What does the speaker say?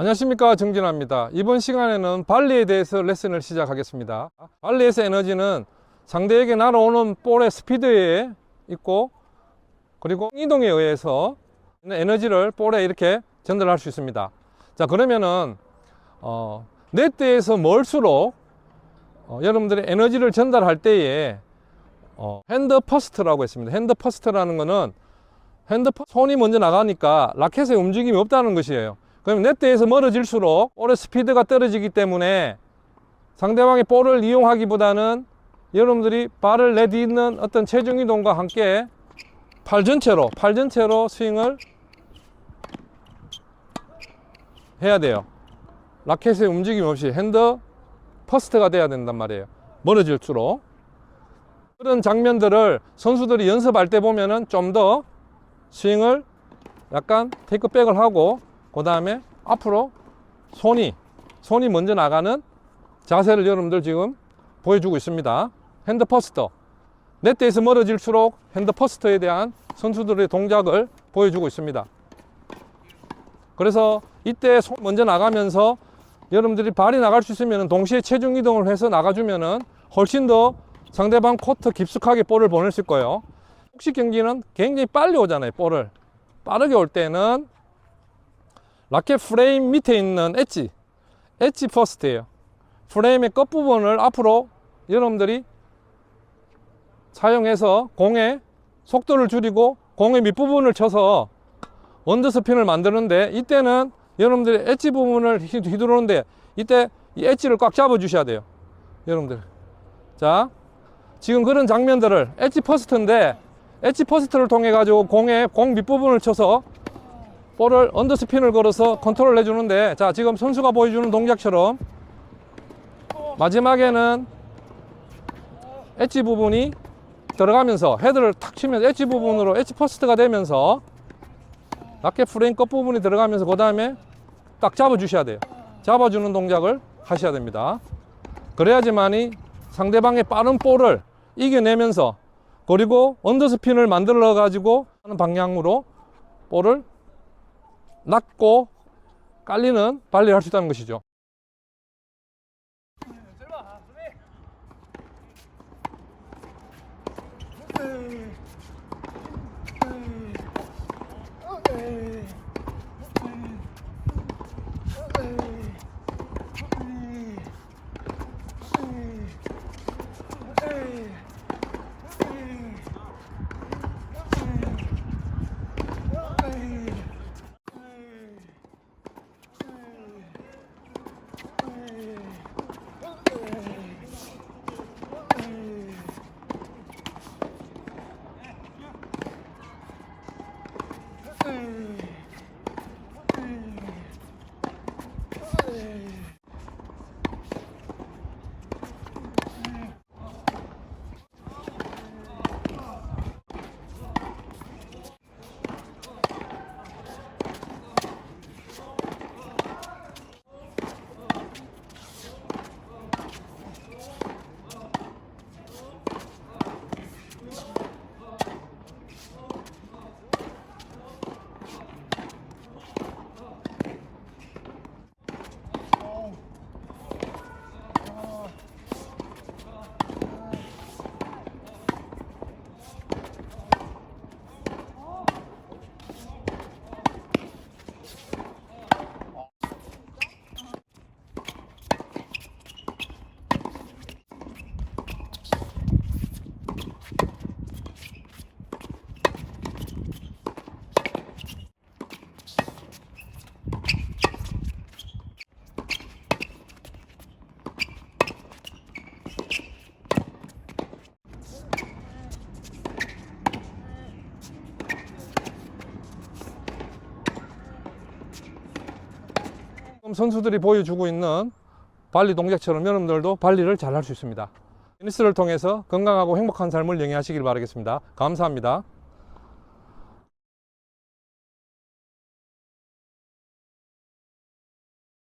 안녕하십니까 정진아입니다. 이번 시간에는 발리에 대해서 레슨을 시작하겠습니다. 발리에서 에너지는 상대에게 날아오는 볼의 스피드에 있고 그리고 이동에 의해서 에너지를 볼에 이렇게 전달할 수 있습니다. 자 그러면은 어, 네트에서 멀수록 어, 여러분들이 에너지를 전달할 때에 어, 핸드 퍼스트라고 했습니다. 핸드 퍼스트라는 거는 핸드 퍼 손이 먼저 나가니까 라켓의 움직임이 없다는 것이에요. 그럼 네트에서 멀어질수록 볼의 스피드가 떨어지기 때문에 상대방의 볼을 이용하기보다는 여러분들이 발을 내딛는 어떤 체중 이동과 함께 팔 전체로 팔 전체로 스윙을 해야 돼요. 라켓의 움직임 없이 핸드 퍼스트가 돼야 된단 말이에요. 멀어질수록 그런 장면들을 선수들이 연습할 때 보면은 좀 더 스윙을 약간 테이크백을 하고 그 다음에 앞으로 손이 손이 먼저 나가는 자세를 여러분들 지금 보여주고 있습니다. 핸드 퍼스터 네트에서 멀어질수록 핸드 퍼스터에 대한 선수들의 동작을 보여주고 있습니다. 그래서 이때 손 먼저 나가면서 여러분들이 발이 나갈 수 있으면 동시에 체중 이동을 해서 나가주면은 훨씬 더 상대방 코트 깊숙하게 볼을 보낼 수 있고요. 혹시 경기는 굉장히 빨리 오잖아요. 볼을 빠르게 올 때는 라켓 프레임 밑에 있는 엣지, 엣지 퍼스트예요. 프레임의 끝부분을 앞으로 여러분들이 사용해서 공의 속도를 줄이고 공의 밑부분을 쳐서 언더스핀을 만드는데 이때는 여러분들이 엣지 부분을 휘- 휘두르는데 이때 이 엣지를 꽉 잡아 주셔야 돼요. 여러분들. 자, 지금 그런 장면들을 엣지 퍼스트인데 엣지 퍼스트를 통해 가지고 공의 공 밑부분을 쳐서 볼을 언더스핀을 걸어서 컨트롤 해주는데 자 지금 선수가 보여주는 동작처럼 마지막에는 엣지 부분이 들어가면서 헤드를 탁 치면서 엣지 부분으로 엣지 퍼스트가 되면서 라켓 프레임 끝 부분이 들어가면서 그 다음에 딱 잡아 주셔야 돼요. 잡아주는 동작을 하셔야 됩니다. 그래야지만이 상대방의 빠른 볼을 이겨내면서 그리고 언더스핀을 만들어 가지고 하는 방향으로 볼을 낮고 깔리는 발리를 할 수 있다는 것이죠. 선수들이 보여주고 있는 발리 동작처럼 여러분들도 발리를 잘 할 수 있습니다. 테니스를 통해서 건강하고 행복한 삶을 영위하시길 바라겠습니다. 감사합니다.